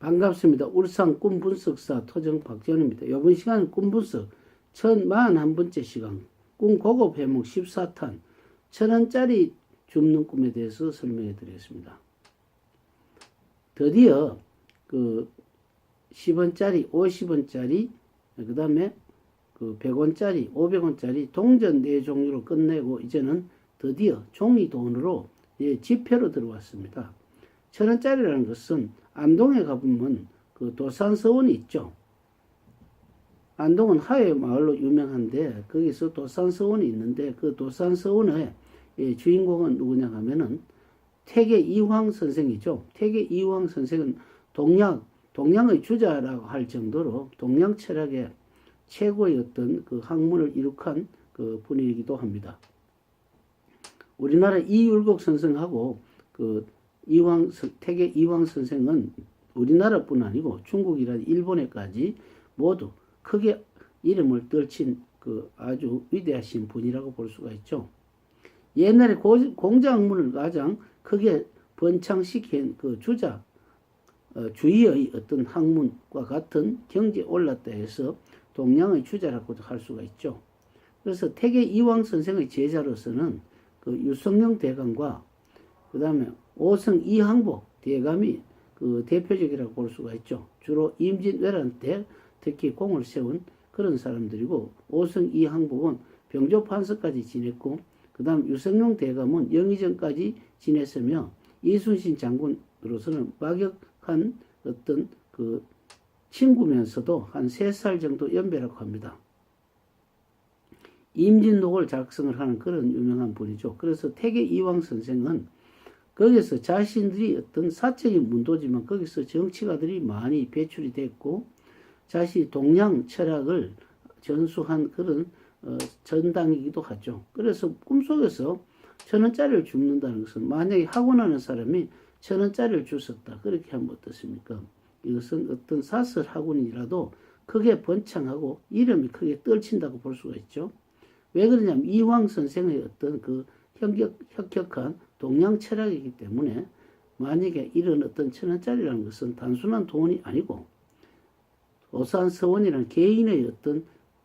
반갑습니다. 울산 꿈분석사 토정 박지원입니다. 이번 시간은 꿈분석 1041번째 시간 꿈 고급 회목 14탄 천원짜리 줍는 꿈에 대해서 설명해 드리겠습니다. 드디어 그 10원짜리, 50원짜리, 그 다음에 그 100원짜리, 500원짜리 동전 네 종류로 끝내고 이제는 드디어 종이 돈으로 예, 지폐로 들어왔습니다. 천 원짜리라는 것은 안동에 가보면 그 도산서원이 있죠. 안동은 하회 마을로 유명한데 거기서 도산서원이 있는데 그 도산서원의 예, 주인공은 누구냐 하면은 태계 이황 선생이죠. 태계 이황 선생은 동양 동양의 주자라고 할 정도로 동양 철학의 최고의 어떤 그 학문을 이룩한 그 분이기도 합니다. 우리나라 이율곡 선생하고 그 선- 태계 이황 선생은 우리나라뿐 아니고 중국이나 일본에까지 모두 크게 이름을 떨친 그 아주 위대하신 분이라고 볼 수가 있죠. 옛날에 고- 공자학문을 가장 크게 번창시킨 그 주자 어, 주의의 어떤 학문과 같은 경제 올랐다 해서 동양의 주자라고도 할 수가 있죠. 그래서 태계 이황 선생의 제자로서는 그 유성룡 대감과 그 다음에 오성 이항복 대감이 그 대표적이라고 볼 수가 있죠. 주로 임진왜란 때 특히 공을 세운 그런 사람들이고 오성 이항복은 병조 판서까지 지냈고 그 다음 유성룡 대감은 영의정까지 지냈으며 이순신 장군으로서는 막역한 어떤 그 친구면서도 한 세 살 정도 연배라고 합니다. 임진록을 작성을 하는 그런 유명한 분이죠. 그래서 태계 이황 선생은 거기서 자신들이 어떤 사적인 문도지만 거기서 정치가들이 많이 배출이 됐고 자신이 동양 철학을 전수한 그런 어, 전당이기도 하죠. 그래서 꿈속에서 천 원짜리를 줍는다는 것은 만약에 학원 하는 사람이 천 원짜리를 주셨다. 그렇게 하면 어떻습니까? 이것은 어떤 사설 학원이라도 크게 번창하고 이름이 크게 떨친다고 볼 수가 있죠. 왜 그러냐면 이황 선생의 어떤 그 혁격, 혁혁한 동양 철학이기 때문에 만약에 이런 어떤 천 원짜리라는 것은 단순한 돈이 아니고 오산 서원이라는 개인의 어떤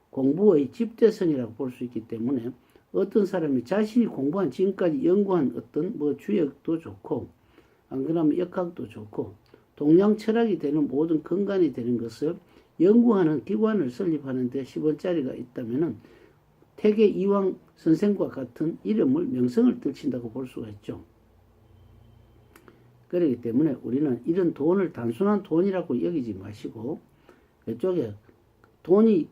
공부의 집대선이라고 볼 수 있기 때문에 어떤 사람이 자신이 공부한 지금까지 연구한 어떤 뭐 주역도 좋고 안 그러면 역학도 좋고 동양 철학이 되는 모든 근간이 되는 것을 연구하는 기관을 설립하는데 10원짜리가 있다면은 태계 이황 선생과 같은 이름을 명성을 떨친다고 볼 수가 있죠. 그렇기 때문에 우리는 이런 돈을 단순한 돈이라고 여기지 마시고 이쪽에 돈이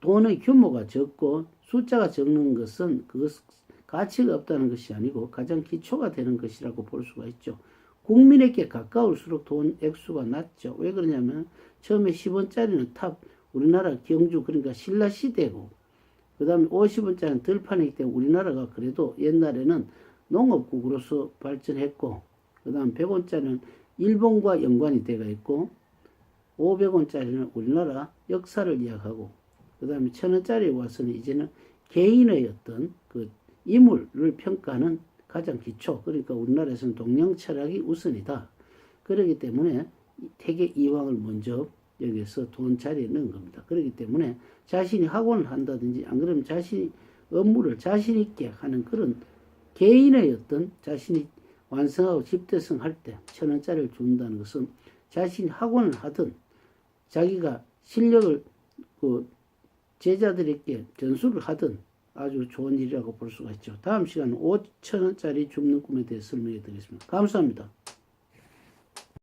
돈의 규모가 적고 숫자가 적는 것은 그 가치가 없다는 것이 아니고 가장 기초가 되는 것이라고 볼 수가 있죠. 국민에게 가까울수록 돈 액수가 낮죠. 왜 그러냐면 처음에 10원짜리는 탑 우리나라 경주 그러니까 신라 시대고 그 다음에 50원짜리는 들판이기 때문에 우리나라가 그래도 옛날에는 농업국으로서 발전했고 그 다음 100원짜리는 일본과 연관이 되어 있고 500원짜리는 우리나라 역사를 이야기하고 그 다음에 천원짜리에 와서는 이제는 개인의 어떤 그 인물을 평가하는 가장 기초 그러니까 우리나라에서는 동양 철학이 우선이다. 그렇기 때문에 태계 이황을 먼저 여기서 돈 자리에 넣은 겁니다. 그렇기 때문에 자신이 학원을 한다든지 안 그러면 자신이 업무를 자신 있게 하는 그런 개인의 어떤 자신이 완성하고 집대성 할 때 천 원짜리를 준다는 것은 자신이 학원을 하든 자기가 실력을 그 제자들에게 전수를 하든 아주 좋은 일이라고 볼 수가 있죠. 다음 시간은 5천 원짜리 줍는 꿈에 대해 설명해 드리겠습니다. 감사합니다.